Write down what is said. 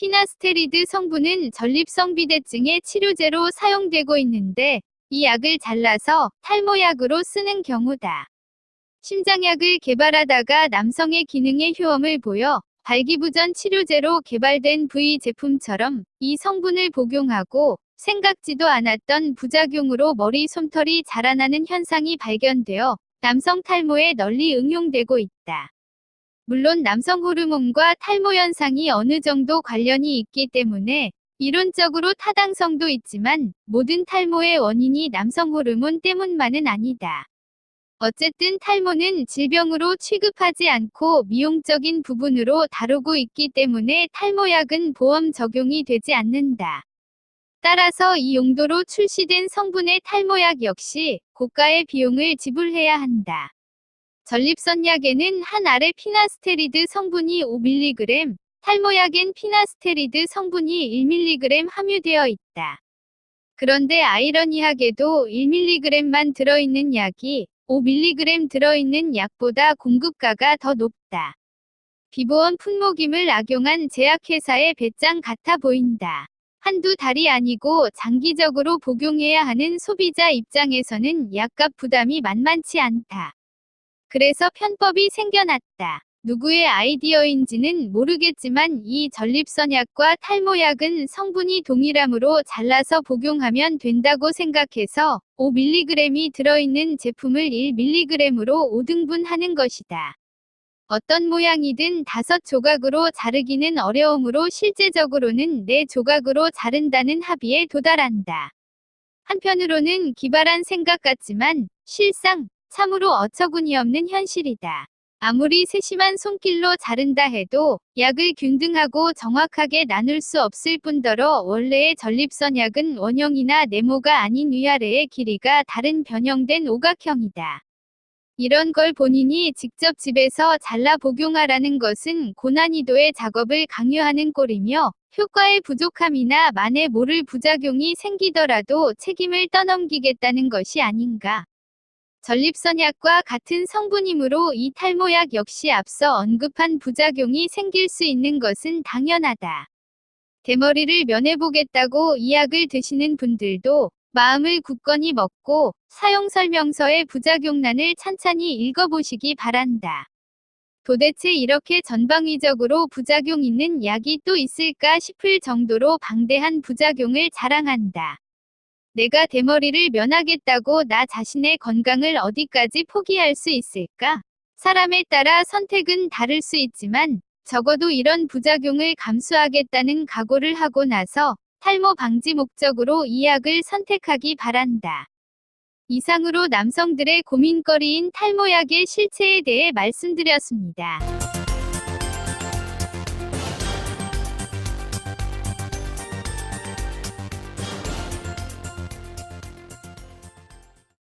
피나스테리드 성분은 전립성 비대증의 치료제로 사용되고 있는데 이 약을 잘라서 탈모약으로 쓰는 경우다. 심장약을 개발하다가 남성의 기능에 효험을 보여 발기부전 치료제로 개발된 V 제품처럼 이 성분을 복용하고 생각지도 않았던 부작용으로 머리 솜털이 자라나는 현상이 발견되어 남성 탈모에 널리 응용되고 있다. 물론 남성 호르몬과 탈모 현상이 어느 정도 관련이 있기 때문에 이론적으로 타당성도 있지만 모든 탈모의 원인이 남성 호르몬 때문만은 아니다. 어쨌든 탈모는 질병으로 취급하지 않고 미용적인 부분으로 다루고 있기 때문에 탈모약은 보험 적용이 되지 않는다. 따라서 이 용도로 출시된 성분의 탈모약 역시 고가의 비용을 지불해야 한다. 전립선약에는 한 알의 피나스테리드 성분이 5mg, 탈모약엔 피나스테리드 성분이 1mg 함유되어 있다. 그런데 아이러니하게도 1mg만 들어있는 약이 5mg 들어있는 약보다 공급가가 더 높다. 비보원 품목임을 악용한 제약회사의 배짱 같아 보인다. 한두 달이 아니고 장기적으로 복용해야 하는 소비자 입장에서는 약값 부담이 만만치 않다. 그래서 편법이 생겨났다. 누구의 아이디어인지는 모르겠지만 이 전립선약과 탈모약은 성분이 동일하므로 잘라서 복용하면 된다고 생각해서 5mg이 들어있는 제품을 1mg으로 5등분 하는 것이다. 어떤 모양이든 다섯 조각으로 자르기는 어려우므로 실제적으로는 네 조각으로 자른다는 합의에 도달한다. 한편으로는 기발한 생각 같지만 실상 참으로 어처구니 없는 현실이다. 아무리 세심한 손길로 자른다 해도 약을 균등하고 정확하게 나눌 수 없을 뿐더러 원래의 전립선 약은 원형이나 네모가 아닌 위아래의 길이가 다른 변형된 오각형이다. 이런 걸 본인이 직접 집에서 잘라 복용하라는 것은 고난이도의 작업을 강요하는 꼴이며 효과의 부족함이나 만에 모를 부작용이 생기더라도 책임을 떠넘기겠다는 것이 아닌가. 전립선약과 같은 성분이므로 이 탈모약 역시 앞서 언급한 부작용이 생길 수 있는 것은 당연하다. 대머리를 면해보겠다고 이 약을 드시는 분들도 마음을 굳건히 먹고 사용 설명서의 부작용란을 찬찬히 읽어보시기 바란다. 도대체 이렇게 전방위적으로 부작용 있는 약이 또 있을까 싶을 정도로 방대한 부작용을 자랑한다. 내가 대머리를 면하겠다고 나 자신의 건강을 어디까지 포기할 수 있을까? 사람에 따라 선택은 다를 수 있지만 적어도 이런 부작용을 감수하겠다는 각오를 하고 나서 탈모 방지 목적으로 이 약을 선택하기 바란다. 이상으로 남성들의 고민거리인 탈모약의 실체에 대해 말씀드렸습니다.